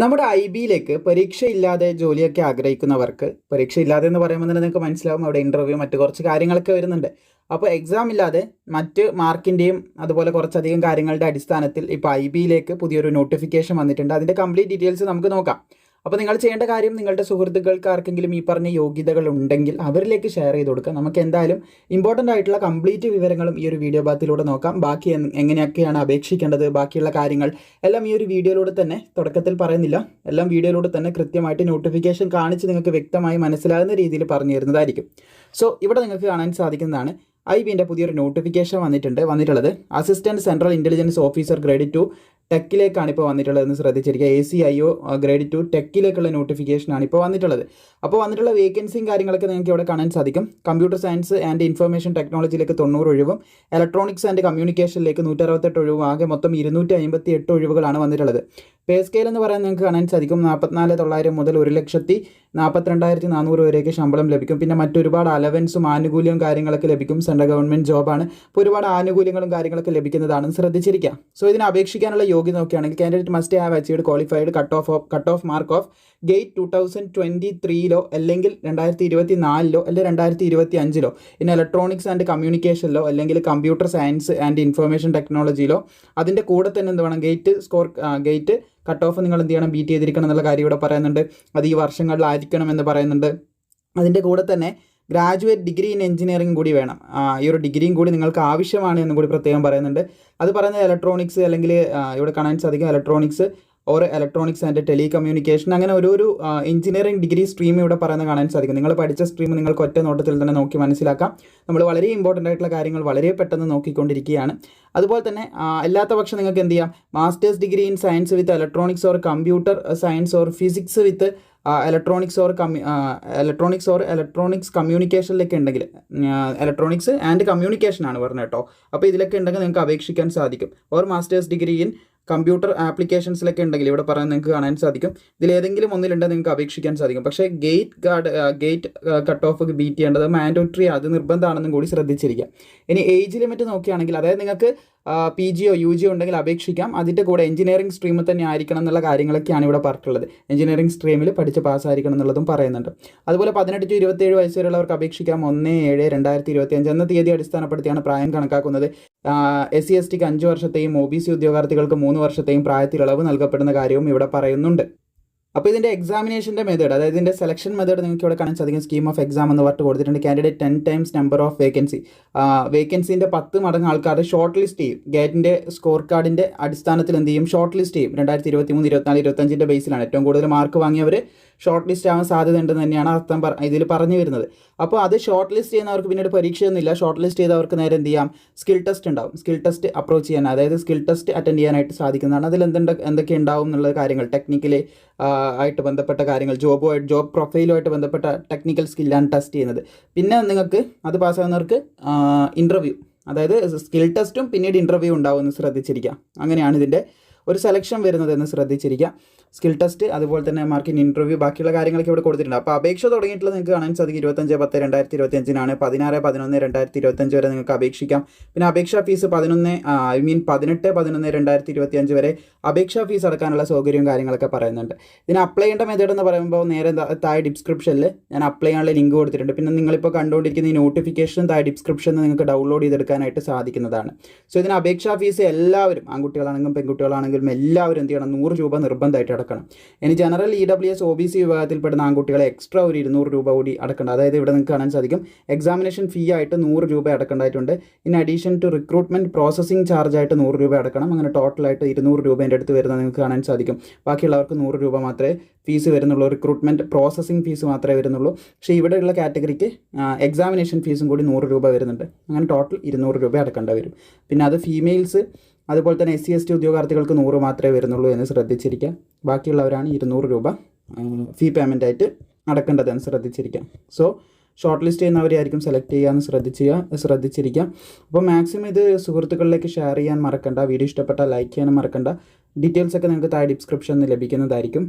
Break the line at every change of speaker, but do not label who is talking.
നമ്മുടെ ഐ ബിയിലേക്ക് പരീക്ഷയില്ലാതെ ജോലിയൊക്കെ ആഗ്രഹിക്കുന്നവർക്ക് പരീക്ഷയില്ലാതെ എന്ന് പറയുമ്പോൾ തന്നെ നിങ്ങൾക്ക് മനസ്സിലാവും അവിടെ ഇന്റർവ്യൂ മറ്റു കുറച്ച് കാര്യങ്ങളൊക്കെ വരുന്നുണ്ട്. അപ്പോൾ എക്സാം ഇല്ലാതെ മറ്റ് മാർക്കിന്റെയും അതുപോലെ കുറച്ചധികം കാര്യങ്ങളുടെ അടിസ്ഥാനത്തിൽ ഇപ്പോൾ ഐ ബിയിലേക്ക് പുതിയൊരു നോട്ടിഫിക്കേഷൻ വന്നിട്ടുണ്ട്. അതിന്റെ കംപ്ലീറ്റ് ഡീറ്റെയിൽസ് നമുക്ക് നോക്കാം. അപ്പോൾ നിങ്ങൾ ചെയ്യേണ്ട കാര്യം നിങ്ങളുടെ സുഹൃത്തുക്കൾക്ക് ആർക്കെങ്കിലും ഈ പറഞ്ഞ യോഗ്യതകൾ ഉണ്ടെങ്കിൽ അവരിലേക്ക് ഷെയർ ചെയ്ത് കൊടുക്കുക. നമുക്ക് എന്തായാലും ഇമ്പോർട്ടന്റ് ആയിട്ടുള്ള കംപ്ലീറ്റ് വിവരങ്ങളും ഈ ഒരു വീഡിയോ ഭാഗത്തിലൂടെ നോക്കാം. ബാക്കി എങ്ങനെയൊക്കെയാണ് അപേക്ഷിക്കേണ്ടത്? ബാക്കിയുള്ള കാര്യങ്ങൾ എല്ലാം ഈ ഒരു വീഡിയോയിലൂടെ തന്നെ തുടക്കത്തിൽ പറയുന്നില്ല. എല്ലാം വീഡിയോയിലൂടെ തന്നെ കൃത്യമായിട്ട് നോട്ടിഫിക്കേഷൻ കാണിച്ച് നിങ്ങൾക്ക് വ്യക്തമായി മനസ്സിലാകുന്ന രീതിയിൽ പറഞ്ഞു തരുന്നതായിരിക്കും സോ ഇവിടെ നിങ്ങൾക്ക് കാണാൻ സാധിക്കുന്നതാണ്. ഐ ബിന്റെ പുതിയൊരു നോട്ടിഫിക്കേഷൻ വന്നിട്ടുണ്ട്. വന്നിട്ടുള്ളത് assistant central intelligence officer grade two ടെക്കിലേക്കാണ് ഇപ്പോൾ വന്നിട്ടുള്ളത് എന്ന് ശ്രദ്ധിച്ചിരിക്കുക. A C I O grade two ടെക്കിലേക്കുള്ള നോട്ടിഫിക്കേഷനാണ് ഇപ്പോൾ വന്നിട്ടുള്ളത്. അപ്പോൾ വന്നിട്ടുള്ള വേക്കൻസിയും കാര്യങ്ങളൊക്കെ നിങ്ങൾക്ക് ഇവിടെ കാണാൻ സാധിക്കും. കമ്പ്യൂട്ടർ സയൻസ് ആൻഡ് ഇൻഫർമേഷൻ ടെക്നോളജിയിലേക്ക് തൊണ്ണൂറ് ഒഴിവും. Electronics and കമ്മ്യൂണിക്കേഷനിലേക്ക് നൂറ്ററുപത്തെട്ട് ഒഴിവും. ആകെ മൊത്തം ഇരുന്നൂറ്റി അമ്പത്തി എട്ട് ഒഴിവുകളാണ് വന്നിട്ടുള്ളത്. പേ സ്കെയിൽ എന്ന് പറയാൻ നിങ്ങൾക്ക് കാണാൻ സാധിക്കും. നാൽപ്പത്തിനാല് തൊള്ളായിരം മുതൽ ഒരു ലക്ഷത്തി നാൽപ്പത്തിരണ്ടായിരത്തി നാനൂറ് വരെയൊക്കെ ശമ്പളം ലഭിക്കും. പിന്നെ മറ്റൊരുപാട് അലവൻസും ആനുകൂല്യവും കാര്യങ്ങളൊക്കെ ലഭിക്കും. സെൻട്രൽ ഗവൺമെന്റ് ജോബാണ് അപ്പോൾ ഒരുപാട് ആനുകൂല്യങ്ങളും കാര്യങ്ങളൊക്കെ ലഭിക്കുന്നതാണ്. ശ്രദ്ധിച്ചിരിക്കുക സോ ഇതിന് അപേക്ഷിക്കാനുള്ള യോഗ്യത നോക്കുകയാണെങ്കിൽ candidate must have achieved qualified cut off off cut off mark of GATE two thousand twenty ത്രീയിലോ അല്ലെങ്കിൽ രണ്ടായിരത്തി ഇരുപത്തി നാലിലോ അല്ലെങ്കിൽ രണ്ടായിരത്തി ഇരുപത്തി അഞ്ചിലോ ഇൻ ഇലക്ട്രോണിക്സ് ആൻഡ് കമ്മ്യൂണിക്കേഷനിലോ അല്ലെങ്കിൽ കമ്പ്യൂട്ടർ സയൻസ് ആൻഡ് ഇൻഫർമേഷൻ ടെക്നോളജിയിലോ അതിന്റെ കൂടെ തന്നെ എന്ത് വേണം? GATE score GATE cut off നിങ്ങൾ എന്ത് ചെയ്യണം? ബീറ്റ് ചെയ്തിരിക്കണം എന്നുള്ള കാര്യം ഇവിടെ പറയുന്നുണ്ട്. അത് ഈ വർഷങ്ങളിലായിരിക്കണം എന്ന് പറയുന്നുണ്ട്. അതിന്റെ കൂടെ തന്നെ ഗ്രാജുവേറ്റ് ഡിഗ്രി ഇൻ എഞ്ചിനീയറിംഗ് കൂടി വേണം. ഈ ഒരു ഡിഗ്രിയും കൂടി നിങ്ങൾക്ക് ആവശ്യമാണ് എന്നും കൂടി പ്രത്യേകം പറയുന്നുണ്ട്. അത് പറയുന്നത് ഇലക്ട്രോണിക്സ് അല്ലെങ്കിൽ ഇവിടെ കാണാൻ സാധിക്കും electronics or electronics and telecommunication അങ്ങനെ ഒരു ഒരു എഞ്ചിനീയറിംഗ് ഡിഗ്രി സ്ട്രീം ഇവിടെ പറയുന്നത് കാണാൻ സാധിക്കും. നിങ്ങൾ പഠിച്ച സ്ട്രീം നിങ്ങൾക്ക് ഒറ്റ നോട്ടത്തിൽ തന്നെ നോക്കി മനസ്സിലാക്കാം. നമ്മൾ വളരെ ഇമ്പോർട്ടന്റ് ആയിട്ടുള്ള കാര്യങ്ങൾ വളരെ പെട്ടെന്ന് നോക്കിക്കൊണ്ടിരിക്കുകയാണ്. അതുപോലെ തന്നെ അല്ലാത്ത പക്ഷം നിങ്ങൾക്ക് എന്ത് ചെയ്യാം? Masters degree in science with electronics or computer science or physics with electronics or commu electronics or electronics കമ്മ്യൂണിക്കേഷനിലൊക്കെ ഉണ്ടെങ്കിൽ ഇലക്ട്രോണിക്സ് ആൻഡ് കമ്മ്യൂണിക്കേഷൻ ആണ് പറഞ്ഞത് കേട്ടോ. അപ്പോൾ ഇതിലൊക്കെ ഉണ്ടെങ്കിൽ നിങ്ങൾക്ക് അപേക്ഷിക്കാൻ സാധിക്കും. Or masters degree in computer ആപ്ലിക്കേഷൻസിലൊക്കെ ഉണ്ടെങ്കിൽ ഇവിടെ പറയാൻ നിങ്ങൾക്ക് കാണാൻ സാധിക്കും. ഇതിലേതെങ്കിലും ഒന്നിലുണ്ടെങ്കിൽ നിങ്ങൾക്ക് അപേക്ഷിക്കാൻ സാധിക്കും. പക്ഷേ GATE guard GATE cut off beat ചെയ്യേണ്ടത് മാൻഡോട്ടറി അത് നിർബന്ധമാണെന്നും കൂടി ശ്രദ്ധിച്ചിരിക്കുക ഇനി ഏജ് ലിമിറ്റ് നോക്കുകയാണെങ്കിൽ അതായത് നിങ്ങൾക്ക് പി ജിയോ യു ജിയോ ഉണ്ടെങ്കിൽ അപേക്ഷിക്കാം. അതിന്റെ കൂടെ എഞ്ചിനീയറിംഗ് സ്ട്രീമിൽ തന്നെ ആയിരിക്കണം എന്നുള്ള കാര്യങ്ങളൊക്കെയാണ് ഇവിടെ പറഞ്ഞിട്ടുള്ളത്. എഞ്ചിനീയറിംഗ് സ്ട്രീമിൽ പഠിച്ച് പാസ്സായിരിക്കണം എന്നുള്ളതും പറയുന്നുണ്ട്. അതുപോലെ പതിനെട്ട് ടു ഇരുപത്തേഴ് വയസ്സ് വരെയുള്ളവർക്ക് അപേക്ഷിക്കാം. ഒന്ന് ഏഴ് രണ്ടായിരത്തി ഇരുപത്തി അഞ്ച് എന്ന തീയതി അടിസ്ഥാനപ്പെടുത്തിയാണ് പ്രായം കണക്കാക്കുന്നത്. എസ് സി എസ് ടിക്ക് അഞ്ച് വർഷത്തെയും ഒ ബി സി ഉദ്യോഗാർത്ഥികൾക്ക് മൂന്ന് വർഷത്തെയും പ്രായത്തിലളവ് നൽകപ്പെടുന്ന കാര്യവും ഇവിടെ പറയുന്നുണ്ട്. അപ്പോൾ ഇതിന്റെ എക്സാമിനേഷന്റെ മെത്തേഡ് അതായത് ഇതിന്റെ സെലക്ഷൻ മെത്തേഡ് നിങ്ങൾക്ക് ഇവിടെ കാണാൻ സാധിക്കും സ്കീം ഓഫ് എക്സാം എന്ന് പറഞ്ഞിട്ട് കൊടുത്തിട്ടുണ്ട്. Candidate ten times number of vacancy വേക്കൻസിന്റെ പത്ത് മടങ്ങ് ആൾക്കാരെ ഷോർട്ട് ലിസ്റ്റ് ചെയ്യും. ഗേറ്റിന്റെ സ്കോർ കാർഡിന്റെ അടിസ്ഥാനത്തിൽ എന്ത് ചെയ്യും? ഷോർട്ട് ലിസ്റ്റ് ചെയ്യും. രണ്ടായിരത്തി ഇരുപത്തി മൂന്ന് ഇരുപത്തിനാല് ഇരുപത്തഞ്ചിന്റെ ബേസിലാണ് ഏറ്റവും കൂടുതൽ മാർക്ക് വാങ്ങിയവർ ഷോർട്ട് ലിസ്റ്റ് ആവാൻ സാധ്യതയുണ്ടെന്ന് തന്നെയാണ് അർത്ഥം ഇതിൽ പറഞ്ഞു വരുന്നത്. അപ്പോൾ അത് ഷോർട്ട് ലിസ്റ്റ് ചെയ്യുന്നവർക്ക് പിന്നീട് പരീക്ഷയൊന്നുമില്ല. ഷോർട്ട് ലിസ്റ്റ് ചെയ്തവർക്ക് നേരെ എന്ത് ചെയ്യാം? സ്കിൽ ടെസ്റ്റ് ഉണ്ടാവും. സ്കിൽ ടെസ്റ്റ് അപ്രോച്ച് ചെയ്യാൻ അതായത് സ്കിൽ ടെസ്റ്റ് അറ്റൻഡ് ചെയ്യാനായിട്ട് സാധിക്കുന്നതാണ്. അതിൽ എന്തുണ്ട് എന്തൊക്കെ ഉണ്ടാവും എന്നുള്ള കാര്യങ്ങൾ ടെക്നിക്കലി ആയിട്ട് ബന്ധപ്പെട്ട കാര്യങ്ങൾ ജോബുമായിട്ട് ജോബ് പ്രൊഫൈലുമായിട്ട് ബന്ധപ്പെട്ട ടെക്നിക്കൽ സ്കില്ലാണ് ടെസ്റ്റ് ചെയ്യുന്നത്. പിന്നെ നിങ്ങൾക്ക് അത് പാസ്സാകുന്നവർക്ക് ഇന്റർവ്യൂ അതായത് സ്കിൽ ടെസ്റ്റും പിന്നീട് ഇന്റർവ്യൂ ഉണ്ടാവും എന്ന് ശ്രദ്ധിച്ചിരിക്കുക അങ്ങനെയാണ് ഇതിന്റെ ഒരു സെലക്ഷൻ വരുന്നതെന്ന് ശ്രദ്ധിച്ചിരിക്കുക സ്കിൽ ടെസ്റ്റ് അതുപോലെ തന്നെ മാർക്കിൻ ഇന്റർവ്യൂ ബാക്കിയുള്ള കാര്യങ്ങളൊക്കെ ഇവിടെ കൊടുത്തിട്ടുണ്ട്. അപ്പോൾ അപേക്ഷ തുടങ്ങിയിട്ടുള്ള നിങ്ങൾക്ക് കാണാൻ സാധിക്കും. ഇരുപത്തഞ്ച് പത്ത് രണ്ടായിരത്തി ഇരുപത്തഞ്ചിനാണ് പതിനാറ് പതിനൊന്ന് രണ്ടായിരത്തി ഇരുപത്തഞ്ച് വരെ നിങ്ങൾക്ക് അപേക്ഷിക്കാം. പിന്നെ അപേക്ഷാ ഫീസ് പതിനൊന്ന് ഐ മീൻ പതിനെട്ട് പതിനൊന്ന് രണ്ടായിരത്തി ഇരുപത്തിയഞ്ച് വരെ അപേക്ഷാ ഫീസ് അടക്കാനുള്ള സൗകര്യവും കാര്യങ്ങളൊക്കെ പറയുന്നുണ്ട്. ഇതിന് അപ്ലൈ ചെയ്യേണ്ട മെത്തേഡ് എന്ന് പറയുമ്പോൾ നേരെ താഴെ ഡിസ്ക്രിപ്ഷനിൽ ഞാൻ അപ്ലൈ ചെയ്യാനുള്ള ലിങ്ക് കൊടുത്തിട്ടുണ്ട്. പിന്നെ നിങ്ങളിപ്പോൾ കണ്ടുകൊണ്ടിരിക്കുന്ന ഈ നോട്ടിഫിക്കേഷൻ താഴെ ഡിസ്ക്രിപ്ഷനിൽ നിങ്ങൾക്ക് ഡൗൺലോഡ് ചെയ്തെടുക്കാനായിട്ട് സാധിക്കുന്നതാണ്. സോ ഇതിന് അപേക്ഷാ ഫീസ് എല്ലാവരും ആൺകുട്ടികളാണെങ്കിലും പെൺകുട്ടികളാണെങ്കിലും എല്ലാവരും എന്ത് ചെയ്യണം? നൂറ് രൂപ നിർബന്ധമായിട്ട് അടക്കണം. ഇനി general E W S O B C വിഭാഗത്തിൽപ്പെടുന്ന ആൺകുട്ടികളെ എക്സ്ട്രാ ഒരു ഇരുന്നൂറ് രൂപ കൂടി അടക്കേണ്ട. അതായത് ഇവിടെ നിങ്ങൾക്ക് കാണാൻ സാധിക്കും. എക്സാമിനേഷൻ ഫീ ആയിട്ട് നൂറ് രൂപ അടക്കേണ്ടതായിട്ടുണ്ട്. In addition to recruitment processing charge ആയിട്ട് നൂറ് രൂപ അടക്കണം. അങ്ങനെ ടോട്ടലായിട്ട് ഇരുന്നൂറ് രൂപേന്റെ അടുത്ത് വരുന്നത് നിങ്ങൾക്ക് കാണാൻ സാധിക്കും. ബാക്കിയുള്ളവർക്ക് നൂറ് രൂപ മാത്രമേ ഫീസ് വരുന്നുള്ളൂ. റിക്രൂട്ട്മെന്റ് പ്രോസസ്സിംഗ് ഫീസ് മാത്രമേ വരുന്നുള്ളൂ. പക്ഷേ ഇവിടെയുള്ള കാറ്റഗറിക്ക് എക്സാമിനേഷൻ ഫീസും കൂടി നൂറ് രൂപ വരുന്നുണ്ട്. അങ്ങനെ ടോട്ടൽ ഇരുന്നൂറ് രൂപ അടക്കേണ്ടി വരും. പിന്നെ അത് ഫീമെയിൽസ് അതുപോലെ തന്നെ എസ് സി എസ് ടി ഉദ്യോഗാർത്ഥികൾക്ക് നൂറ് മാത്രമേ വരുന്നുള്ളൂ എന്ന് ശ്രദ്ധിച്ചിരിക്കുക ബാക്കിയുള്ളവരാണ് ഇരുന്നൂറ് രൂപ ഫീ പേയ്മെന്റ് ആയിട്ട് അടക്കേണ്ടതെന്ന് ശ്രദ്ധിച്ചിരിക്കുക സോ ഷോർട്ട് ലിസ്റ്റ് ചെയ്യുന്നവരെയായിരിക്കും സെലക്ട് ചെയ്യാമെന്ന് ശ്രദ്ധിക്കുക ശ്രദ്ധിച്ചിരിക്കുക അപ്പോൾ മാക്സിമം ഇത് സുഹൃത്തുക്കളിലേക്ക് ഷെയർ ചെയ്യാൻ മറക്കണ്ട. വീഡിയോ ഇഷ്ടപ്പെട്ടാൽ ലൈക്ക് ചെയ്യാനും മറക്കണ്ട. ഡീറ്റെയിൽസ് ഒക്കെ നിങ്ങൾക്ക് താഴെ ഡിസ്ക്രിപ്ഷനിൽ ലഭിക്കുന്നതായിരിക്കും.